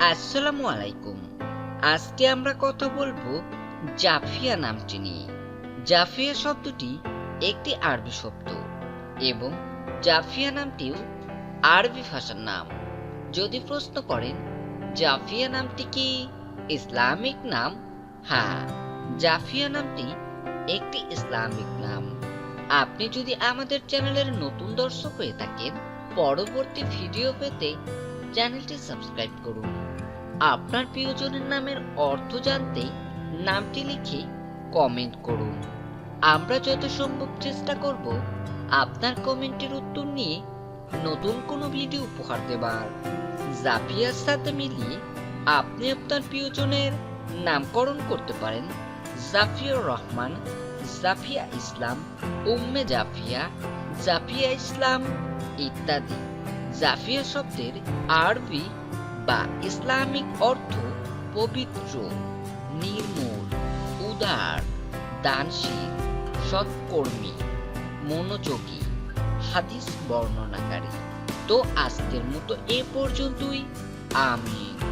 আসসালামু আলাইকুম আজকে আমরা কথা বলব জাফিয়া নামটি নিয়ে। জাফিয়া শব্দটি একটি আরবি শব্দ এবং জাফিয়া নামটিও আরবি ভাষার নাম। যদি প্রশ্ন করেন, জাফিয়া নামটি কি? ইসলামিক নাম? হ্যাঁ জাফিয়া নামটি একটি ইসলামিক নাম। আপনি যদি আমাদের চ্যানেলের নতুন দর্শক হয়ে থাকেন পরবর্তী ভিডিও পেতে চ্যানেলটি সাবস্ক্রাইব করুন। আপনার প্রিয়জনের নামের অর্থ জানতে নামটি লিখে কমেন্ট করুন। আমরা যত সম্ভব চেষ্টা করব আপনার কমেন্টের উত্তর নিয়ে নতুন কোনো ভিডিও উপহার দেবার। জাফিয়ার সাথে মিলিয়ে আপনি আপনার প্রিয়জনের নামকরণ করতে পারেন জাফিয়ার রহমান, জাফিয়া ইসলাম, উম্মে জাফিয়া জাফিয়া ইসলাম ইত্যাদি। জাফিয়া শব্দের আরবি বা ইসলামিক অর্থ পবিত্র, নির্মূল, উদার, দানশীল, সৎকর্মী, মনোযোগী, হাদিস বর্ণনাকারী। তো আজকের মতো এ পর্যন্তই। আমিন